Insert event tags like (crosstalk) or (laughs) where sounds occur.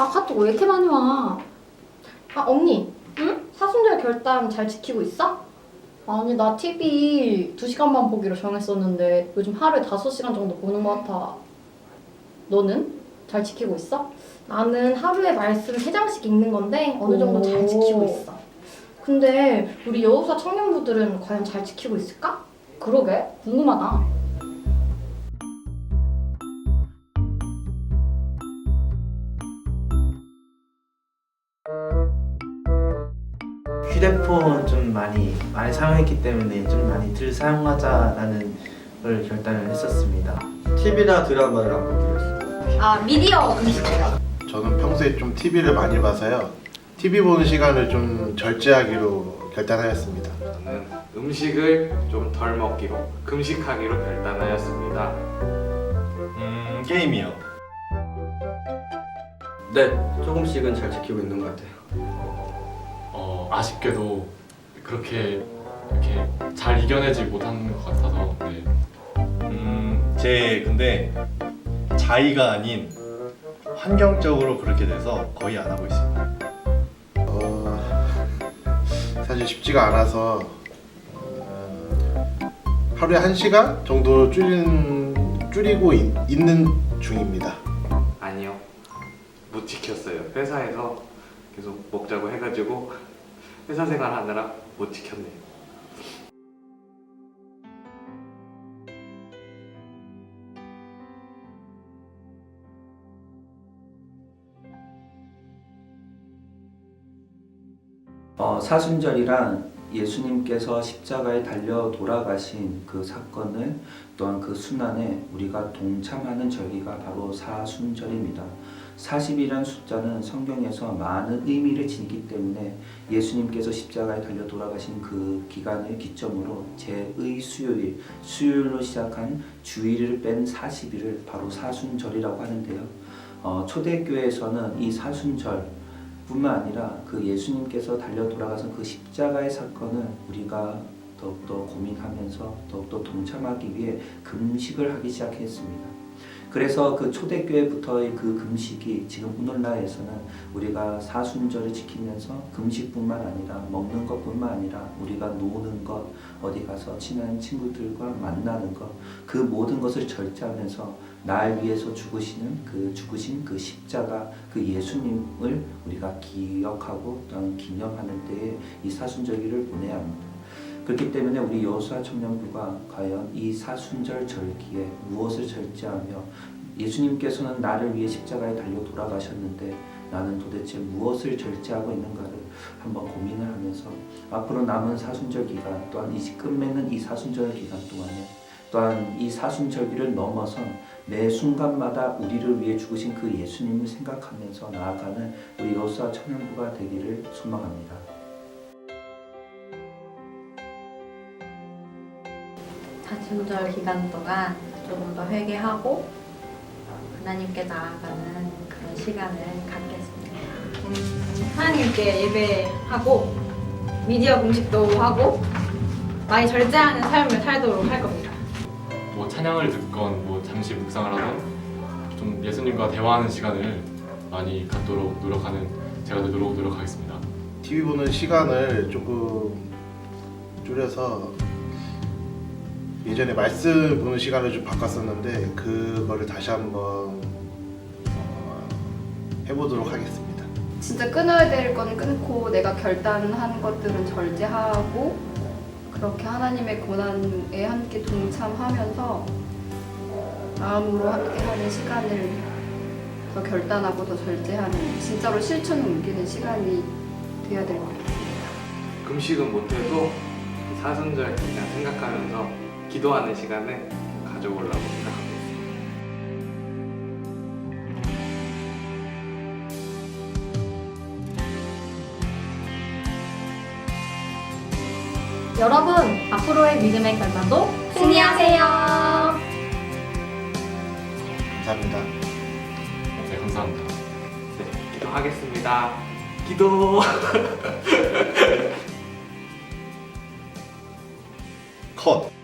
아 카톡 왜 이렇게 많이 와? 아 언니 응? 사순절 결단 잘 지키고 있어? 아니 나 TV 2시간만 보기로 정했었는데 요즘 하루에 5시간 정도 보는 것 같아 너는? 잘 지키고 있어? 나는 하루에 말씀 3장씩 읽는 건데 어느 정도 잘 오. 지키고 있어 근데 우리 여우사 청년부들은 과연 잘 지키고 있을까? 그러게 궁금하다 휴대폰 좀 많이 많이 사용했기 때문에 좀 많이 덜 사용하자라는 걸 결단을 했었습니다. TV나 드라마를 안 보기로 했어요. 아 미디어 금지예요 저는 평소에 좀 TV를 많이 봐서요. TV 보는 시간을 좀 절제하기로 결단하였습니다. 저는 음식을 좀 덜 먹기로 금식하기로 결단하였습니다. 음 게임이요. 네, 조금씩은 잘 지키고 있는 것 같아요. 어, 아쉽게도 그렇게 이렇게 잘 이겨내지 못하는 것 같아서 네. 음 제 근데 자의가 아닌 환경적으로 그렇게 돼서 거의 안 하고 있습니다. 어, 사실 쉽지가 않아서 어, 하루에 한 시간 정도 줄인, 줄이고 있, 있는 중입니다. 아니요. 못 지켰어요. 회사에서 계속 먹자고 해가지고 회사 생활 하느라 못 지켰네요. 어, 사순절이란 예수님께서 십자가에 달려 돌아가신 그 사건을 또한 그 순환에 우리가 동참하는 절기가 바로 사순절입니다. 40이라는 숫자는 성경에서 많은 의미를 지니기 때문에 예수님께서 십자가에 달려 돌아가신 그 기간을 기점으로 제의 수요일, 수요일로 시작한 주일을 뺀 40일을 바로 사순절이라고 하는데요. 어, 초대교회에서는 이 사순절 뿐만 아니라 그 예수님께서 달려 돌아가신 그 십자가의 사건을 우리가 더욱더 고민하면서 더욱더 동참하기 위해 금식을 하기 시작했습니다. 그래서 그 초대교회부터의 그 금식이 지금 오늘날에서는 우리가 사순절을 지키면서 금식뿐만 아니라 먹는 것뿐만 아니라 우리가 노는 것, 어디 가서 친한 친구들과 만나는 것, 그 모든 것을 절제하면서 날 위해서 죽으시는 그 죽으신 그 십자가 그 예수님을 우리가 기억하고 또한 기념하는 때에 이 사순절기를 보내야 합니다. 그렇기 때문에 우리 여수와 청년부가 과연 이 사순절 절기에 무엇을 절제하며 예수님께서는 나를 위해 십자가에 달려 돌아가셨는데 나는 도대체 무엇을 절제하고 있는가를 한번 고민을 하면서 앞으로 남은 사순절 기간 또한 이 끝맺는 이 사순절 기간 동안에 또한 이 사순절기를 넘어선 매 순간마다 우리를 위해 죽으신 그 예수님을 생각하면서 나아가는 우리 여수와 청년부가 되기를 소망합니다. 사순절 기간 동안 조금 더 회개하고 하나님께 나아가는 그런 시간을 갖겠습니다. 음, 하나님께 예배하고 미디어 공식도 하고 많이 절제하는 삶을 살도록 할 겁니다. 뭐 찬양을 듣건 뭐 잠시 묵상을 하던 좀 예수님과 대화하는 시간을 많이 갖도록 노력하는 제가 되도록 노력하겠습니다. TV 보는 시간을 조금 줄여서 예전에 말씀 보는 시간을 좀 바꿨었는데 그거를 다시 한번 어, 해보도록 하겠습니다. 진짜 끊어야 될 건 끊고 내가 결단한 것들은 절제하고 그렇게 하나님의 고난에 함께 동참하면서 마음으로 함께 하는 시간을 더 결단하고 더 절제하는 진짜로 실천을 옮기는 시간이 돼야 될 것 같습니다. 금식은 못해도 사순절 그냥 생각하면서 기도하는 시간을 가져보려고 생각합니다. 여러분 앞으로의 믿음의 결단도 승리하세요 감사합니다. 네, 감사합니다. 네, 기도하겠습니다. 기도. (laughs) 컷.